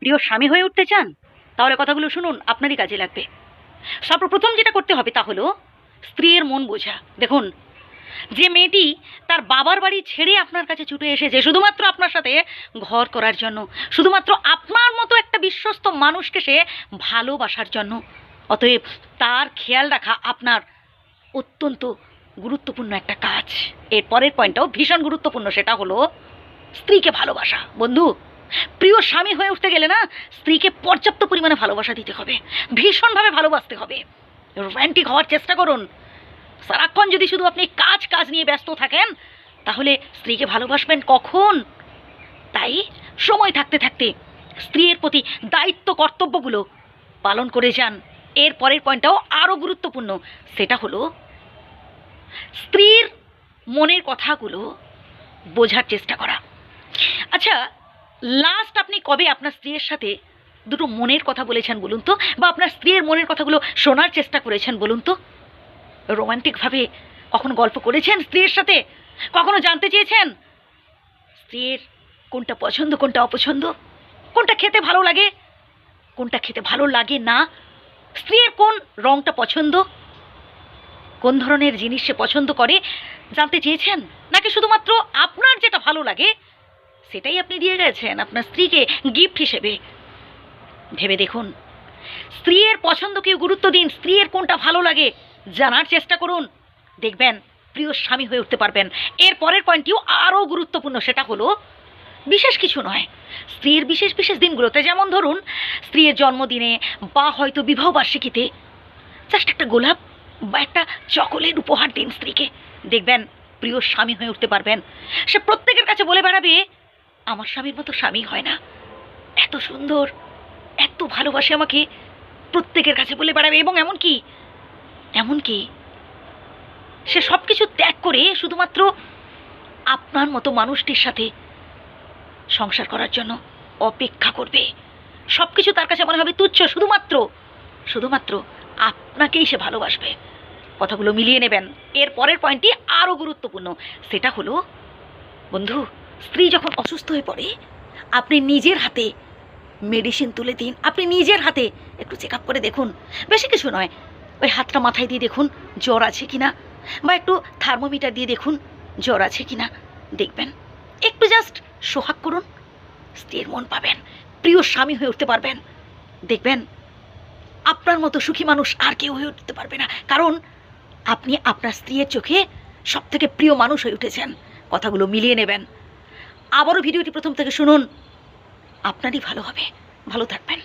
প্রিয় স্বামী হয়ে উঠতে চান, তাহলে কথাগুলো শুনুন, আপনারই কাজে লাগবে। সর্বপ্রথম যেটা করতে হবে তা হলো, স্ত্রীর মন বোঝা। দেখুন, যে মেয়েটি তার বাবার বাড়ি ছেড়ে আপনার কাছে ছুটে এসেছে, শুধুমাত্র আপনার সাথে ঘর করার জন্য, শুধুমাত্র আপনার মতো একটা বিশ্বস্ত মানুষকে সে ভালোবাসার জন্য। অতএব তার খেয়াল রাখা আপনার অত্যন্ত গুরুত্বপূর্ণ একটা কাজ। এর পরের পয়েন্টটাও ভীষণ গুরুত্বপূর্ণ, সেটা হলো, স্ত্রীকে ভালোবাসা। বন্ধু প্রিয় স্বামী হয়ে উঠতে গেলে না স্ত্রীকে পর্যাপ্ত পরিমাণে ভালোবাসা দিতে হবে, ভীষণভাবে ভালোবাসতে হবে। রোম্যান্টিক হওয়ার চেষ্টা করুন। সারাক্ষণ যদি শুধু আপনি কাজ কাজ নিয়ে ব্যস্ত থাকেন, তাহলে স্ত্রীকে ভালোবাসবেন কখন? তাই সময় থাকতে থাকতে স্ত্রীর প্রতি দায়িত্ব, কর্তব্যগুলো পালন করে যান। এর পরের পয়েন্টটাও আরও গুরুত্বপূর্ণ, সেটা হলো স্ত্রীর মনের কথাগুলো বোঝার চেষ্টা করা। আচ্ছা লাস্ট আপনি কবে আপনার স্ত্রীর সাথে দুটো মনের কথা বলেছেন বলুন তো? বা আপনার স্ত্রীর মনের কথাগুলো শোনার চেষ্টা করেছেন বলুন তো? রোমান্টিকভাবে কখনো গল্প করেছেন স্ত্রীর সাথে? কখনো জানতে চেয়েছেন? স্ত্রীর কোনটা পছন্দ, কোনটা অপছন্দ? কোনটা খেতে ভালো লাগে, কোনটা খেতে ভালো লাগে না? স্ত্রীর কোন রংটা পছন্দ? কোন ধরনের জিনিস সে পছন্দ করে? জানতে চেয়েছেন? নাকি শুধুমাত্র আপনার যেটা ভালো লাগে সেটাই আপনি দিয়ে গেছেন আপনার স্ত্রীকে গিফট হিসেবে। ভেবে দেখুন, স্ত্রীর পছন্দকেও গুরুত্ব দিন, স্ত্রীর কোনটা ভালো লাগে, জানার চেষ্টা করুন। দেখবেন, প্রিয় স্বামী হয়ে উঠতে পারবেন। এর পরের পয়েন্টটিও আরও গুরুত্বপূর্ণ, সেটা হলো, বিশেষ কিছু নয়। স্ত্রীর বিশেষ বিশেষ দিনগুলোতে যেমন ধরুন, স্ত্রীর জন্মদিনে বা হয়তো বিবাহ বার্ষিকীতে জাস্ট একটা গোলাপ বা একটা চকোলেট উপহার দিন স্ত্রীকে। দেখবেন, প্রিয় স্বামী হয়ে উঠতে পারবেন। সে প্রত্যেকের কাছে বলে বেড়াবে আমার স্বামীর মতো স্বামী হয় না। এত সুন্দর, এত ভালোবাসে আমাকে প্রত্যেকের কাছে বলে বেড়াবে এবং এমন এমনকি এমনকি সে সব কিছু ত্যাগ করে শুধুমাত্র আপনার মতো মানুষটির সাথে সংসার করার জন্য অপেক্ষা করবে। সব কিছু তার কাছে মনে হবে তুচ্ছ, শুধুমাত্র শুধুমাত্র আপনাকেই সে ভালোবাসবে। কথাগুলো মিলিয়ে নেবেন। এর পরের পয়েন্টটি আরও গুরুত্বপূর্ণ। সেটা হলো, বন্ধু স্ত্রী যখন অসুস্থ হয়ে পড়ে, আপনি নিজের হাতে মেডিসিন তুলে দিন। আপনি নিজের হাতে একটু চেক আপ করে দেখুন। বেশি কিছু নয়, ওই হাতটা মাথায় দিয়ে দেখুন, জ্বর আছে কি না বা একটু থার্মোমিটার দিয়ে দেখুন, জ্বর আছে কি না দেখবেন, একটু জাস্ট সোহাগ করুন স্ত্রীর মন পাবেন, প্রিয় স্বামী হয়ে উঠতে পারবেন। দেখবেন, আপনার মতো সুখী মানুষ আর কেউ হয়ে উঠতে পারবে না। কারণ, আপনি আপনার স্ত্রীর চোখে সব থেকে প্রিয় মানুষ হয়ে উঠেছেন। কথাগুলো মিলিয়ে নেবেন। আবারও ভিডিওটি প্রথম থেকে শুনুন। আপনারই ভালো হবে। ভালো থাকবেন।